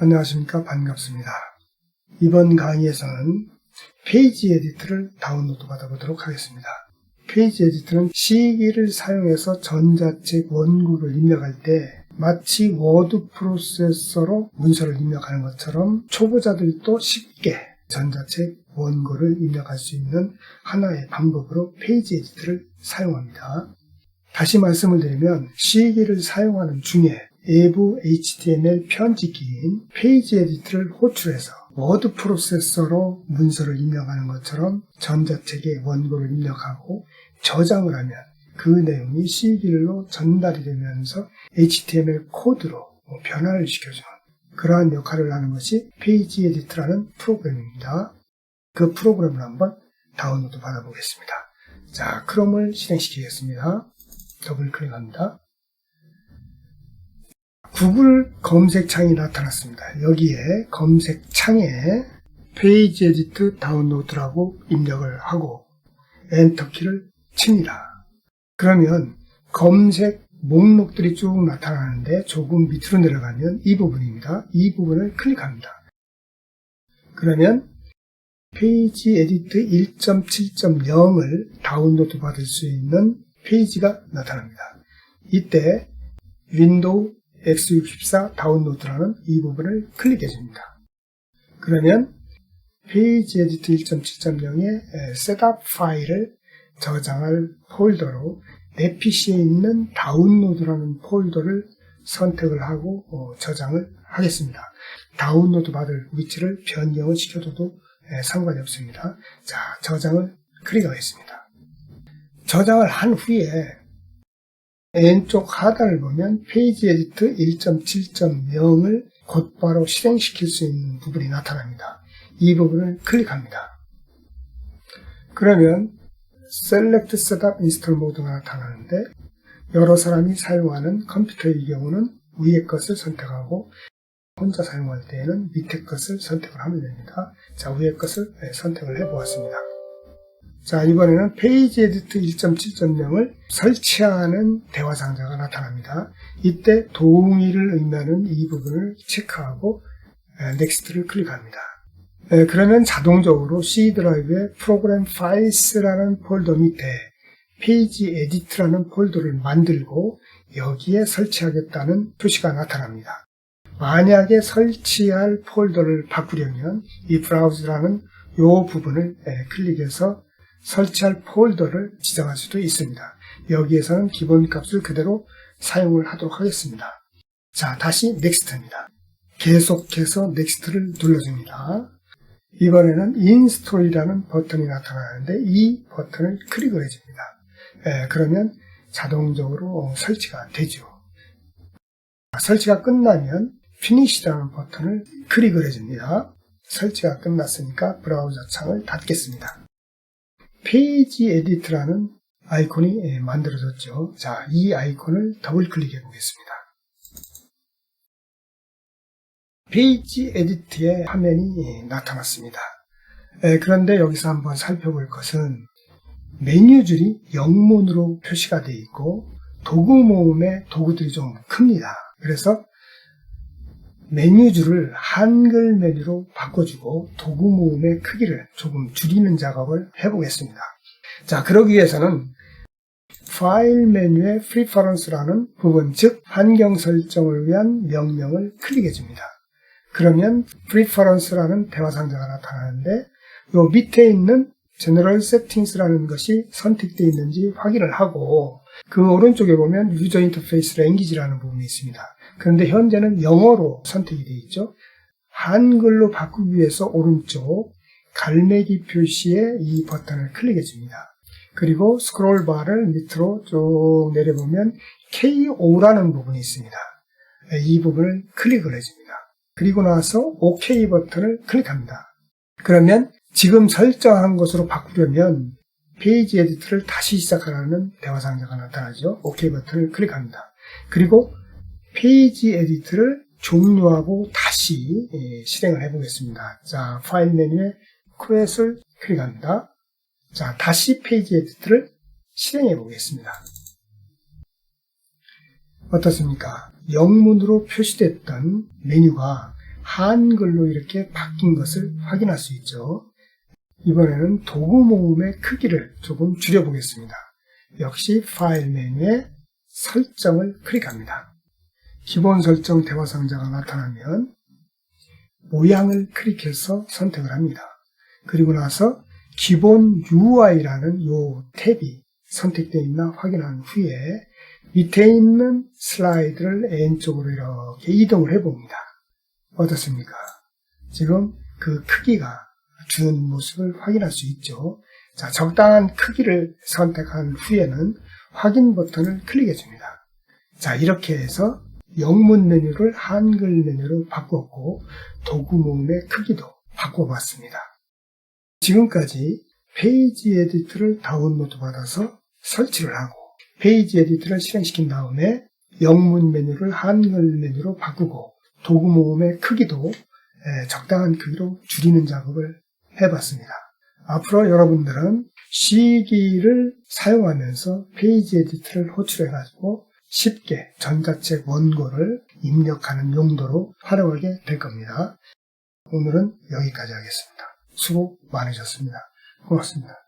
안녕하십니까 반갑습니다. 이번 강의에서는 페이지 에디트를 다운로드 받아보도록 하겠습니다. 페이지 에디트는 시기를 사용해서 전자책 원고를 입력할 때 마치 워드 프로세서로 문서를 입력하는 것처럼 초보자들도 쉽게 전자책 원고를 입력할 수 있는 하나의 방법으로 페이지 에디트를 사용합니다. 다시 말씀을 드리면 시기를 사용하는 중에 외부 HTML 편집기인 페이지 에디트를 호출해서 워드 프로세서로 문서를 입력하는 것처럼 전자책에 원고를 입력하고 저장을 하면 그 내용이 CD로 전달이 되면서 HTML 코드로 변화를 시켜주는 그러한 역할을 하는 것이 페이지 에디트라는 프로그램입니다. 그 프로그램을 한번 다운로드 받아보겠습니다. 자, 크롬을 실행시키겠습니다. 더블 클릭합니다. 구글 검색창이 나타났습니다. 여기에 검색창에 페이지 에디트 다운로드라고 입력을 하고 엔터키를 칩니다. 그러면 검색 목록들이 쭉 나타나는데 조금 밑으로 내려가면 이 부분입니다. 이 부분을 클릭합니다. 그러면 페이지 에디트 1.7.0을 다운로드 받을 수 있는 페이지가 나타납니다. 이때 윈도우 x64 다운로드라는 이 부분을 클릭해 줍니다. 그러면 페이지 에디트 1.7.0의 셋업 파일을 저장할 폴더로 내 PC에 있는 다운로드라는 폴더를 선택을 하고 어, 저장을 하겠습니다. 다운로드 받을 위치를 변경을 시켜줘도 상관이 없습니다. 자, 저장을 클릭하겠습니다. 저장을 한 후에 왼쪽 하단을 보면 페이지 에디트 1.7.0을 곧바로 실행시킬 수 있는 부분이 나타납니다. 이 부분을 클릭합니다. 그러면 Select Setup Install 모드가 나타나는데 여러 사람이 사용하는 컴퓨터의 경우는 위의 것을 선택하고 혼자 사용할 때에는 밑에 것을 선택을 하면 됩니다. 자, 위의 것을 선택을 해 보았습니다. 자, 이번에는 페이지 에디트 1.7.0을 설치하는 대화 상자가 나타납니다. 이때 동의를 의미하는 이 부분을 체크하고 넥스트를 클릭합니다. 그러면 자동적으로 C 드라이브의 프로그램 파일스라는 폴더 밑에 페이지 에디트라는 폴더를 만들고 여기에 설치하겠다는 표시가 나타납니다. 만약에 설치할 폴더를 바꾸려면 이 브라우즈라는 이 부분을 클릭해서 설치할 폴더를 지정할 수도 있습니다. 여기에서는 기본값을 그대로 사용을 하도록 하겠습니다. 자, 다시 넥스트입니다. 계속해서 넥스트를 눌러줍니다. 이번에는 인스톨이라는 버튼이 나타나는데 이 버튼을 클릭을 해줍니다. 예, 그러면 자동적으로 설치가 되죠. 설치가 끝나면 피니시라는 버튼을 클릭을 해줍니다. 설치가 끝났으니까 브라우저 창을 닫겠습니다. 페이지 에디트라는 아이콘이 만들어졌죠. 자, 이 아이콘을 더블 클릭해 보겠습니다. 페이지 에디트의 화면이 나타났습니다. 그런데 여기서 한번 살펴볼 것은 메뉴줄이 영문으로 표시가 되어 있고 도구 모음의 도구들이 좀 큽니다. 그래서 메뉴줄을 한글 메뉴로 바꿔주고 도구 모음의 크기를 조금 줄이는 작업을 해보겠습니다. 자, 그러기 위해서는 파일 메뉴의 Preference라는 부분, 즉 환경 설정을 위한 명령을 클릭해 줍니다. 그러면 Preference라는 대화 상자가 나타나는데 요 밑에 있는 General Settings라는 것이 선택되어 있는지 확인을 하고 그 오른쪽에 보면 User Interface Language라는 부분이 있습니다. 그런데 현재는 영어로 선택이 되어 있죠. 한글로 바꾸기 위해서 오른쪽 갈매기 표시의 이 버튼을 클릭해 줍니다. 그리고 스크롤 바를 밑으로 쭉 내려보면 KO라는 부분이 있습니다. 이 부분을 클릭을 해줍니다. 그리고 나서 OK 버튼을 클릭합니다. 그러면 지금 설정한 것으로 바꾸려면 페이지 에디트를 다시 시작하라는 대화 상자가 나타나죠. OK 버튼을 클릭합니다. 그리고 페이지 에디트를 종료하고 다시 실행을 해보겠습니다. 자, 파일 메뉴에 퀘스를 클릭합니다. 자, 다시 페이지 에디트를 실행해 보겠습니다. 어떻습니까? 영문으로 표시됐던 메뉴가 한글로 이렇게 바뀐 것을 확인할 수 있죠. 이번에는 도구 모음의 크기를 조금 줄여보겠습니다. 역시 파일 메뉴에 설정을 클릭합니다. 기본 설정 대화 상자가 나타나면 모양을 클릭해서 선택을 합니다. 그리고 나서 기본 UI라는 요 탭이 선택되어 있나 확인한 후에 밑에 있는 슬라이드를 N쪽으로 이렇게 이동을 해봅니다. 어떻습니까? 지금 그 크기가 주는 모습을 확인할 수 있죠. 자, 적당한 크기를 선택한 후에는 확인 버튼을 클릭해 줍니다. 자, 이렇게 해서 영문 메뉴를 한글 메뉴로 바꿨고 도구 모음의 크기도 바꿔봤습니다. 지금까지 페이지 에디트를 다운로드 받아서 설치를 하고 페이지 에디트를 실행시킨 다음에 영문 메뉴를 한글 메뉴로 바꾸고 도구 모음의 크기도 에, 적당한 크기로 줄이는 작업을 해봤습니다. 앞으로 여러분들은 시기를 사용하면서 페이지 에디트를 호출해가지고 쉽게 전자책 원고를 입력하는 용도로 활용하게 될 겁니다. 오늘은 여기까지 하겠습니다. 수고 많으셨습니다. 고맙습니다.